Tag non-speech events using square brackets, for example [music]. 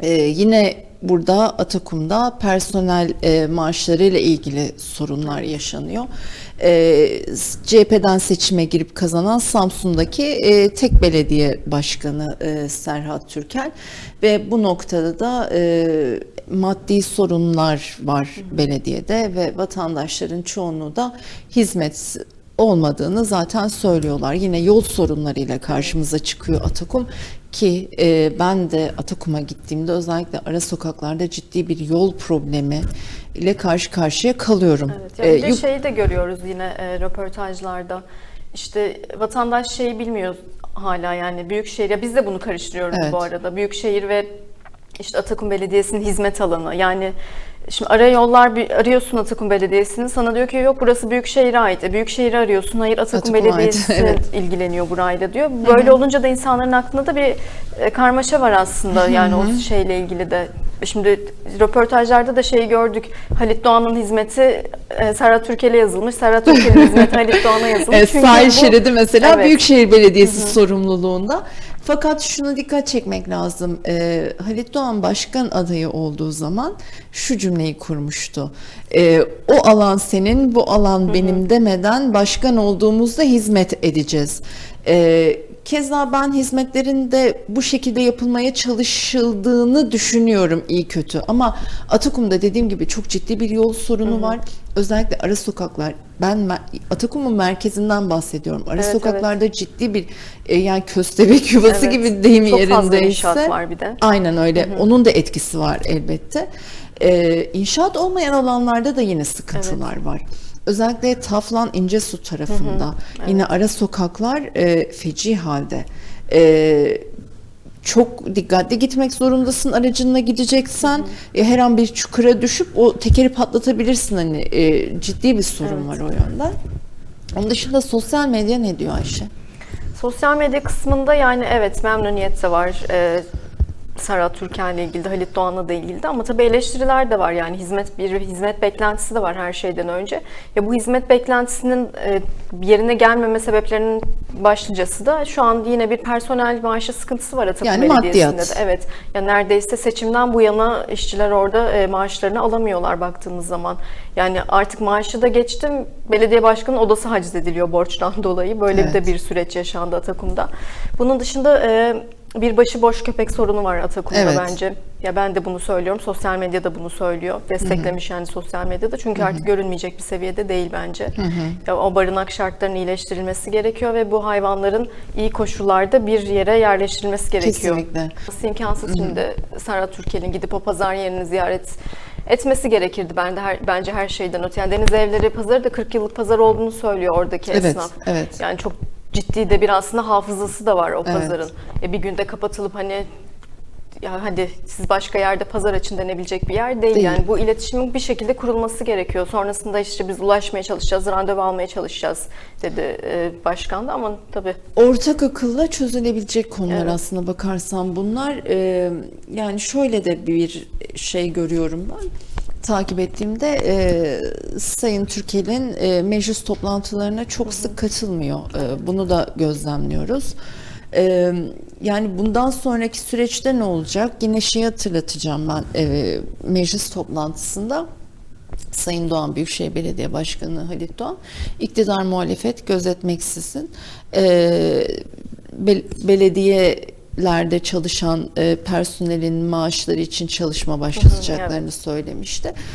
Ee, yine burada Atakum'da personel e, maaşları ile ilgili sorunlar yaşanıyor. Ee, CHP'den seçime girip kazanan Samsun'daki e, tek belediye başkanı e, Serhat Türkel ve bu noktada da e, maddi sorunlar var belediyede ve vatandaşların çoğunluğu da hizmet olmadığını zaten söylüyorlar. Yine yol sorunlarıyla karşımıza çıkıyor Atakum ki e, ben de Atakum'a gittiğimde özellikle ara sokaklarda ciddi bir yol problemi ile karşı karşıya kalıyorum. Evet, yani bir de yük- şeyi de görüyoruz yine e, röportajlarda. İşte vatandaş şeyi bilmiyor hala yani büyükşehir ya biz de bunu karıştırıyoruz Evet. bu arada. Büyükşehir ve işte Atakum Belediyesi'nin hizmet alanı. Yani şimdi ara yollar bir- arıyorsun Atakum Belediyesi'ni sana diyor ki yok burası Büyükşehir'e ait. E, Büyükşehir'i arıyorsun hayır Atakum, Atakum'a ait, Belediyesi evet. ilgileniyor burayla diyor. Böyle olunca da insanların aklında da bir e, karmaşa var aslında yani o şeyle ilgili de. Şimdi röportajlarda da şeyi gördük. Halit Doğan'ın hizmeti e, Serhat Türkel'e yazılmış. Serhat Türkel'in hizmeti Halit Doğan'a yazılmış. [laughs] Çünkü sahil bu- şeridi mesela Evet. Büyükşehir Belediyesi sorumluluğunda. Fakat şuna dikkat çekmek lazım. Ee, Halit Doğan başkan adayı olduğu zaman şu cümleyi kurmuştu. Ee, o alan senin, bu alan benim demeden başkan olduğumuzda hizmet edeceğiz. Ee, keza ben hizmetlerin de bu şekilde yapılmaya çalışıldığını düşünüyorum iyi kötü. Ama Atakum'da dediğim gibi çok ciddi bir yol sorunu var. Özellikle ara sokaklar. Ben Atakum'un merkezinden bahsediyorum. Ara Evet, sokaklarda ciddi bir e, yani köstebek yuvası Evet. gibi deyim Çok fazla yerindeyse. inşaat var bir de. Aynen öyle. Onun da etkisi var elbette. Ee, inşaat olmayan alanlarda da yine sıkıntılar var. Özellikle Taflan İncesu tarafında yine ara sokaklar e, feci halde. E, çok dikkatli gitmek zorundasın aracınla gideceksen E, her an bir çukura düşüp o tekeri patlatabilirsin hani e, ciddi bir sorun var o yönden. Onun dışında sosyal medya ne diyor Ayşe? Sosyal medya kısmında yani evet memnuniyet de var. Ee, Serhat Türkan'la ilgili de Halit Doğan'la da ilgili de ama tabii eleştiriler de var yani hizmet bir hizmet beklentisi de var her şeyden önce. Ya bu hizmet beklentisinin e, yerine gelmeme sebeplerinin başlıcası da şu an yine bir personel maaşı sıkıntısı var Atakum Yani Belediyesi'nde maddiyat. de. Evet. Ya neredeyse seçimden bu yana işçiler orada e, maaşlarını alamıyorlar baktığımız zaman. Yani artık maaşı da geçtim. Belediye başkanının odası haciz ediliyor borçtan [laughs] dolayı. Böyle Evet. bir de bir süreç yaşandı Atakum'da. Bunun dışında e, bir başıboş köpek sorunu var Atakum'da Evet. bence. Ya ben de bunu söylüyorum. Sosyal medyada bunu söylüyor. Desteklemiş yani sosyal medyada. Çünkü artık görünmeyecek bir seviyede değil bence. Ya o barınak şartlarının iyileştirilmesi gerekiyor ve bu hayvanların iyi koşullarda bir yere yerleştirilmesi gerekiyor. Kesinlikle. Nasıl imkansız şimdi Serhat Türkel'in gidip o pazar yerini ziyaret etmesi gerekirdi ben de her, bence her şeyden öte. Yani Deniz Evleri Pazarı da 40 yıllık pazar olduğunu söylüyor oradaki Evet, esnaf. evet. Yani çok ciddi de bir aslında hafızası da var o Evet. pazarın. E bir günde kapatılıp hani ya hadi siz başka yerde pazar açın denebilecek bir yer değil. Değil. Yani bu iletişimin bir şekilde kurulması gerekiyor. Sonrasında işte biz ulaşmaya çalışacağız, randevu almaya çalışacağız dedi e, başkan da ama tabii Ortak akılla çözülebilecek konular Evet. aslında bakarsan bunlar. Ee, yani şöyle de bir şey görüyorum ben takip ettiğimde e, Sayın Türkel'in e, meclis toplantılarına çok sık katılmıyor. E, bunu da gözlemliyoruz. E, yani bundan sonraki süreçte ne olacak? Yine şeyi hatırlatacağım ben e, meclis toplantısında. Sayın Doğan Büyükşehir Belediye Başkanı Halit Doğan iktidar muhalefet gözetmeksizin e, bel- belediyelerde çalışan e, personelin maaşları için çalışma başlatacaklarını söylemişti.